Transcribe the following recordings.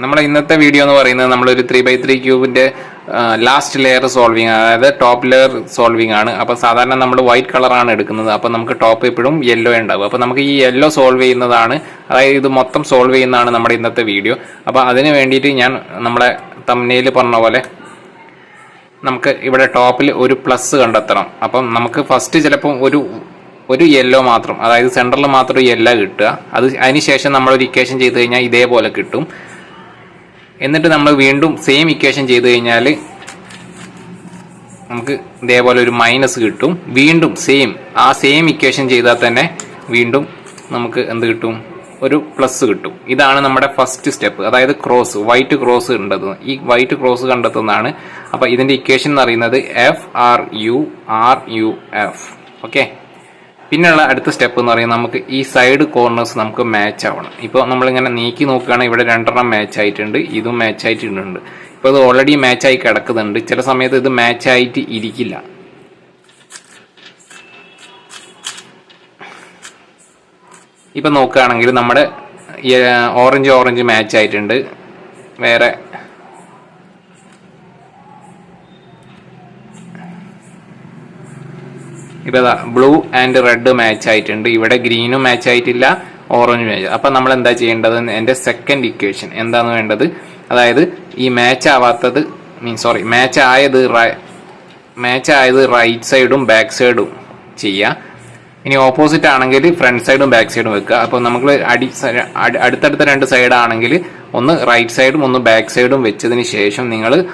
നമ്മുടെ ഇന്നത്തെ വീഡിയോ എന്ന് പറയുന്നത് നമ്മളൊരു ത്രീ ബൈ ത്രീ ക്യൂബിന്റെ ലാസ്റ്റ് ലെയർ സോൾവിങ് അതായത് ടോപ്പ് ലെയർ സോൾവിങ് ആണ്. അപ്പോൾ സാധാരണ നമ്മൾ വൈറ്റ് കളറാണ് എടുക്കുന്നത്. അപ്പോൾ നമുക്ക് ടോപ്പ് എപ്പോഴും യെല്ലോ ഉണ്ടാവും. അപ്പോൾ നമുക്ക് ഈ യെല്ലോ സോൾവ് ചെയ്യുന്നതാണ് അതായത് ഇത് മൊത്തം സോൾവ് ചെയ്യുന്നതാണ് നമ്മുടെ ഇന്നത്തെ വീഡിയോ അപ്പോൾ അതിന് വേണ്ടിയിട്ട് ഞാൻ നമ്മളെ തമ്മനയിൽ പറഞ്ഞ പോലെ നമുക്ക് ഇവിടെ ടോപ്പിൽ ഒരു പ്ലസ് കണ്ടെത്തണം. അപ്പം നമുക്ക് ഫസ്റ്റ് ചിലപ്പം ഒരു ഒരു യെല്ലോ മാത്രം അതായത് സെന്ററിൽ മാത്രം യെല്ലോ കിട്ടുക. അത് അതിനുശേഷം നമ്മൾ ഒരു ഇക്വേഷൻ ചെയ്ത് കഴിഞ്ഞാൽ ഇതേപോലെ കിട്ടും. എന്നിട്ട് നമ്മൾ വീണ്ടും സെയിം ഇക്വേഷൻ ചെയ്ത് കഴിഞ്ഞാൽ നമുക്ക് ഇതേപോലെ ഒരു മൈനസ് കിട്ടും. വീണ്ടും സെയിം ആ സെയിം ഇക്വേഷൻ ചെയ്താൽ തന്നെ വീണ്ടും നമുക്ക് എന്ത് കിട്ടും? ഒരു പ്ലസ് കിട്ടും. ഇതാണ് നമ്മുടെ ഫസ്റ്റ് സ്റ്റെപ്പ് അതായത് ക്രോസ് വൈറ്റ് ക്രോസ് ഉണ്ടത് ഈ വൈറ്റ് ക്രോസ് കണ്ടെത്തുന്നതാണ്. അപ്പോൾ ഇതിന്റെ ഇക്വേഷൻ എന്ന് പറയുന്നത് F R U R U F okay പിന്നെയുള്ള അടുത്ത സ്റ്റെപ്പ് എന്ന് പറയുന്നത് നമുക്ക് ഈ സൈഡ് കോർണേഴ്സ് നമുക്ക് മാച്ച് ആവണം. ഇപ്പോൾ നമ്മളിങ്ങനെ നീക്കി നോക്കുകയാണെങ്കിൽ ഇവിടെ രണ്ടെണ്ണം മാച്ച് ആയിട്ടുണ്ട് ഇതും മാച്ച് ആയിട്ടുണ്ട്. ഇപ്പോൾ ഇത് ഓൾറെഡി മാച്ച് ആയി കിടക്കുന്നുണ്ട്. ചില സമയത്ത് ഇത് മാച്ച് ആയിട്ട് ഇരിക്കില്ല. ഇപ്പം നോക്കുകയാണെങ്കിൽ നമ്മുടെ ഓറഞ്ച് ഓറഞ്ച് മാച്ച് ആയിട്ടുണ്ട്. വേറെ ഇപ്പൊ ബ്ലൂ ആൻഡ് റെഡ് മാച്ച് ആയിട്ടുണ്ട്. ഇവിടെ ഗ്രീനും മാച്ച് ആയിട്ടില്ല ഓറഞ്ച് മാച്ച് അപ്പൊ നമ്മൾ എന്താ ചെയ്യേണ്ടത്? എന്റെ സെക്കൻഡ് ഇക്വേഷൻ എന്താണ് വേണ്ടത്? അതായത് ഈ മാച്ച് ആവാത്തത് മീൻ സോറി മാച്ച് ആയത് മാച്ച് ആയത് റൈറ്റ് സൈഡും ബാക്ക് സൈഡും ചെയ്യുക ഇനി ഓപ്പോസിറ്റ് ആണെങ്കിൽ ഫ്രണ്ട് സൈഡും ബാക്ക് സൈഡും വെക്കുക. അപ്പോൾ നമ്മൾ അടി- അടുത്തടുത്ത രണ്ട് സൈഡ് ആണെങ്കിൽ ഒന്ന് റൈറ്റ് സൈഡും ഒന്ന് ബാക്ക് സൈഡും വെച്ചതിന് ശേഷം നിങ്ങൾ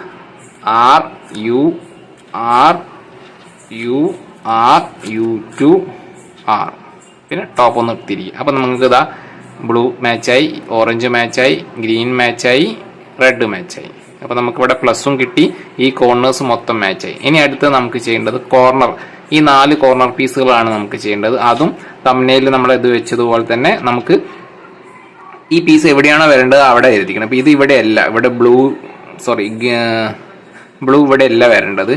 R U R U R U two R പിന്നെ ടോപ്പ് ഒന്ന് തിരികെ അപ്പം നമുക്ക് ഇതാ ബ്ലൂ മാച്ചായി ഓറഞ്ച് മാച്ചായി ഗ്രീൻ മാച്ചായി റെഡ് മാച്ചായി അപ്പോൾ നമുക്കിവിടെ പ്ലസും കിട്ടി ഈ കോർണേഴ്സ് മൊത്തം മാച്ചായി ഇനി അടുത്ത് നമുക്ക് ചെയ്യേണ്ടത് കോർണർ ഈ നാല് കോർണർ പീസുകളാണ് നമുക്ക് ചെയ്യേണ്ടത്. അതും തമ്മനയിൽ നമ്മൾ ഇത് വെച്ചതുപോലെ തന്നെ നമുക്ക് ഈ പീസ് എവിടെയാണോ വരേണ്ടത് അവിടെ എഴുതിക്കണം അപ്പം ഇത് ഇവിടെയല്ല ഇവിടെ ബ്ലൂ സോറി ബ്ലൂ ഇവിടെയല്ല വരേണ്ടത്.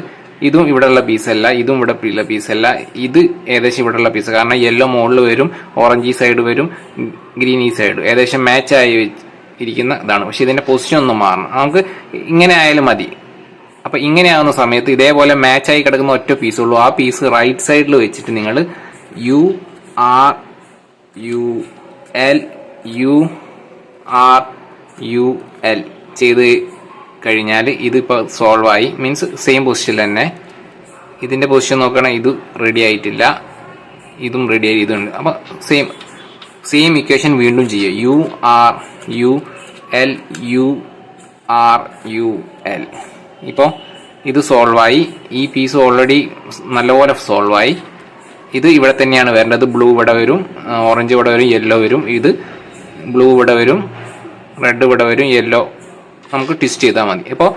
ഇതും ഇവിടെയുള്ള അല്ല ഇതും ഇവിടെ ഉള്ള അല്ല. ഇത് ഏകദേശം ഇവിടെയുള്ള പീസ് കാരണം യെല്ലോ മുകളിൽ വരും ഓറഞ്ച് ഈ സൈഡ് വരും ഗ്രീൻ ഈ സൈഡ് ഏകദേശം മാച്ച് ആയി ഇരിക്കുന്ന ഇതാണ്. പക്ഷെ ഇതിന്റെ പൊസിഷൻ ഒന്നും മാറണം. നമുക്ക് ഇങ്ങനെ ആയാലും മതി. അപ്പൊ ഇങ്ങനെ ആവുന്ന സമയത്ത് ഇതേപോലെ മാച്ച് ആയി കിടക്കുന്ന ഒറ്റ പീസ് ഉള്ളൂ. ആ പീസ് റൈറ്റ് സൈഡിൽ വെച്ചിട്ട് നിങ്ങൾ U R U L U R U L ചെയ്ത് കഴിഞ്ഞാൽ ഇതിപ്പോൾ സോൾവ് ആയി. മീൻസ് സെയിം പൊസിഷനിൽ തന്നെ. ഇതിന്റെ പൊസിഷൻ നോക്കുകയാണെങ്കിൽ ഇത് റെഡി ആയിട്ടില്ല. ഇതും റെഡി ആയി ഇതുണ്ട് അപ്പോൾ സെയിം സെയിം ഇക്വേഷൻ വീണ്ടും ചെയ്യുക. U R U L U R U L ഇപ്പോൾ ഇത് സോൾവായി ഈ പീസ് ഓൾറെഡി നല്ലപോലെ സോൾവായി ഇത് ഇവിടെ തന്നെയാണ് വരേണ്ടത്. ബ്ലൂ ഇവിടെ വരും. ഓറഞ്ച് ഇവിടെ വരും. യെല്ലോ വരും. ഇത് ബ്ലൂ ഇവിടെ വരും. റെഡ് ഇവിടെ വരും. യെല്ലോ നമുക്ക് ട്വിസ്റ്റ് ചെയ്താൽ മതി. അപ്പോൾ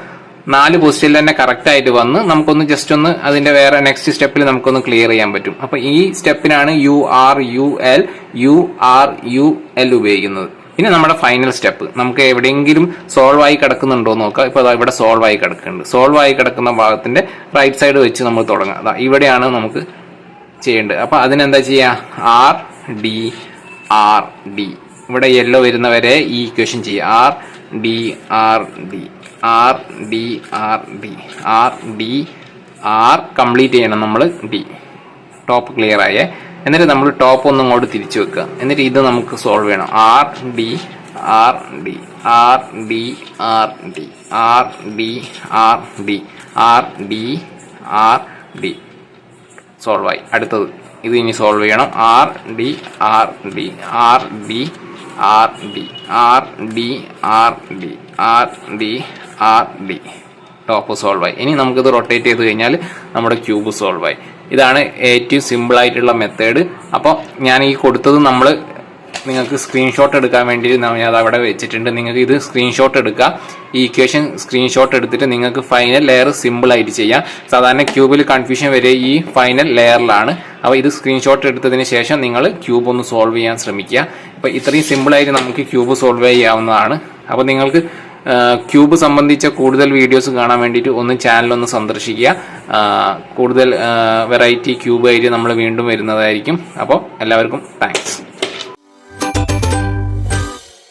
നാല് പൊസിഷനിൽ തന്നെ കറക്റ്റ് ആയിട്ട് വന്ന് നമുക്കൊന്ന് ജസ്റ്റ് ഒന്ന് അതിന്റെ വേറെ നെക്സ്റ്റ് സ്റ്റെപ്പിൽ നമുക്കൊന്ന് ക്ലിയർ ചെയ്യാൻ പറ്റും. അപ്പൊ ഈ സ്റ്റെപ്പിനാണ് U R U L U R U L ഉപയോഗിക്കുന്നത്. ഇനി നമ്മുടെ ഫൈനൽ സ്റ്റെപ്പ് നമുക്ക് എവിടെയെങ്കിലും സോൾവ് ആയി കിടക്കുന്നുണ്ടോ നോക്കാം. ഇപ്പൊ ഇവിടെ സോൾവ് ആയി കിടക്കുന്നുണ്ട്. സോൾവ് ആയി കിടക്കുന്ന ഭാഗത്തിന്റെ റൈറ്റ് സൈഡ് വെച്ച് നമ്മൾ തുടങ്ങാം. അതാ ഇവിടെയാണ് നമുക്ക് ചെയ്യേണ്ടത്. അപ്പൊ അതിനെന്താ ചെയ്യുക ആർ ഡി ആർ ഡി ഇവിടെ യെല്ലോ വരുന്നവരെ ഈ ഇക്വേഷൻ ചെയ്യുക R D R D R D R D R D R complete ചെയ്യണം നമ്മൾ ഡി ടോപ്പ് ക്ലിയർ ആയേ. എന്നിട്ട് നമ്മൾ ടോപ്പ് ഒന്നും ഇങ്ങോട്ട് തിരിച്ചു വെക്കുക. എന്നിട്ട് ഇത് നമുക്ക് സോൾവ് ചെയ്യണം. R D R D R D R D R D R D R D R D സോൾവായി അടുത്തത്. ഇത് ഇനി സോൾവ് ചെയ്യണം. R D R D R D R D R D R D R D R D top solve ആയി. ഇനി നമുക്കിത് rotate ചെയ്ത് കഴിഞ്ഞാൽ നമ്മുടെ ക്യൂബ് സോൾവ് ആയി. ഇതാണ് ഏറ്റവും സിമ്പിൾ ആയിട്ടുള്ള മെത്തേഡ് അപ്പോൾ ഞാൻ ഈ കൊടുത്തത് നമ്മൾ നിങ്ങൾക്ക് സ്ക്രീൻഷോട്ട് എടുക്കാൻ വേണ്ടി ഞാൻ അവിടെ വെച്ചിട്ടുണ്ട്. നിങ്ങൾക്ക് ഇത് സ്ക്രീൻഷോട്ട് എടുക്കുക ഈ ഇക്വേഷൻ സ്ക്രീൻഷോട്ട് എടുത്തിട്ട് നിങ്ങൾക്ക് ഫൈനൽ ലെയർ സിമ്പിൾ ആയിട്ട് ചെയ്യാം. സാധാരണ ക്യൂബിൽ കൺഫ്യൂഷൻ വരെ ഈ ഫൈനൽ ലെയറിലാണ് അപ്പോൾ ഇത് സ്ക്രീൻഷോട്ട് എടുത്തതിന് ശേഷം നിങ്ങൾ ക്യൂബ് ഒന്ന് സോൾവ് ചെയ്യാൻ ശ്രമിക്കുക. അപ്പോൾ ഇത്രയും സിമ്പിളായിട്ട് നമുക്ക് ക്യൂബ് സോൾവ് ചെയ്യാവുന്നതാണ്. അപ്പോൾ നിങ്ങൾക്ക് ക്യൂബ് സംബന്ധിച്ച കൂടുതൽ വീഡിയോസ് കാണാൻ വേണ്ടിയിട്ട് ഒന്ന് ചാനൽ ഒന്ന് സന്ദർശിക്കുക. കൂടുതൽ വെറൈറ്റി ക്യൂബ് ആയിട്ട് നമ്മൾ വീണ്ടും വരുന്നതായിരിക്കും. അപ്പോൾ എല്ലാവർക്കും താങ്ക്സ്